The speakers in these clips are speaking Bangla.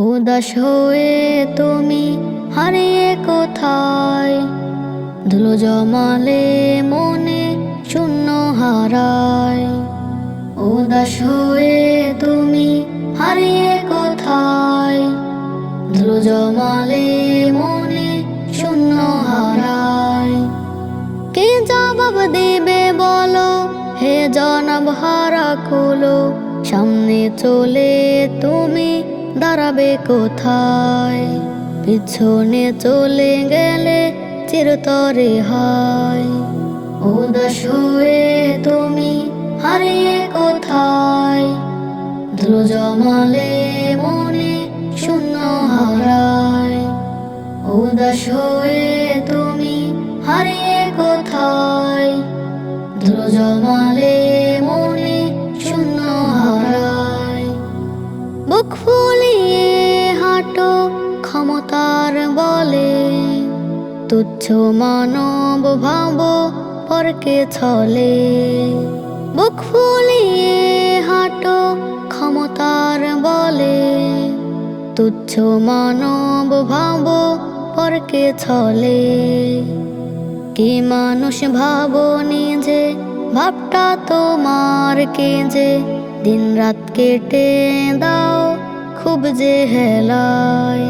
উদাস হয়ে তুমি হারিয়ে কোথায়? ধুলো জমালে মনে শূন্য হারায়। উদাস হয়ে তুমি হারিয়ে কোথায়? ধুলো জমালে মনে শূন্য হারায়। কে জবাব দিবে বলো? হে জনাব হারা কুলো সামনে চলে তুমি দাঁড়াবে কোথায়? পিছনে চলে গেলে চিরতরে হয়। উদাস হয়ে তুমি হারিয়ে কোথায়? ধুলো জমালে মনে শূন্য হারায়। উদাস হয়ে তুমি হারিয়ে কোথায়? ধুলো তুচ্ছ মানব ভাব পরকে ছলে। বুক ফুলিয়ে হাঁটো ক্ষমতার বলে। তুচ্ছ মানব ভাব পরকে ছলে। কি মানুষ ভাব নিজে, ভাবটা তোমার কে যে দিন রাত কেটে দাও খুব যে হেলায়।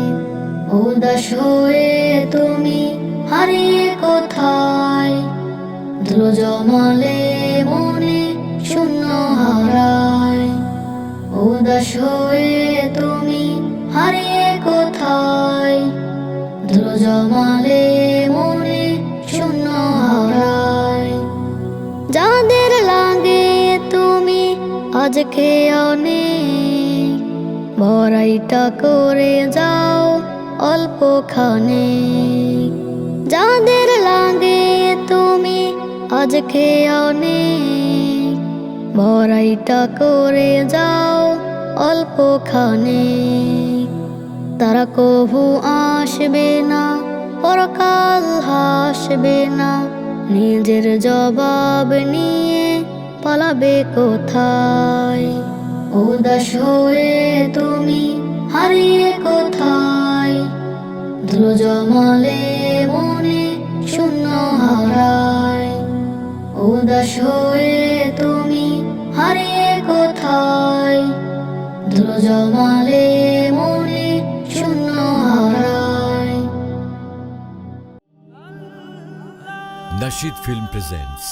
উদাস হয়ে তুমি ধুলো জমালে মনে শূন্য হারায়। উদাস হয়ে তুমি হারিয়ে কোথায়? ধুলো জমালে মনে শূন্য হারায়। যাদের লাগে তুমি আজকে অনেক। বড়াইটা করে যাও অল্পখানে যাদের লাগে আজকে অনেক বড়াইটা করে যাও অল্পখানে। তারা কভু আসবে না, পরকাল হাসবে না। নিজের জবাব নিয়ে পালাবে কোথায়? উদাস হয়ে তুমি হারিয়ে কোথায়? ধুলো হয়ে তুমি হারিয়ে কোথায়? ধুলো জমালে মনে শূন্য হারায়। Nashid film presents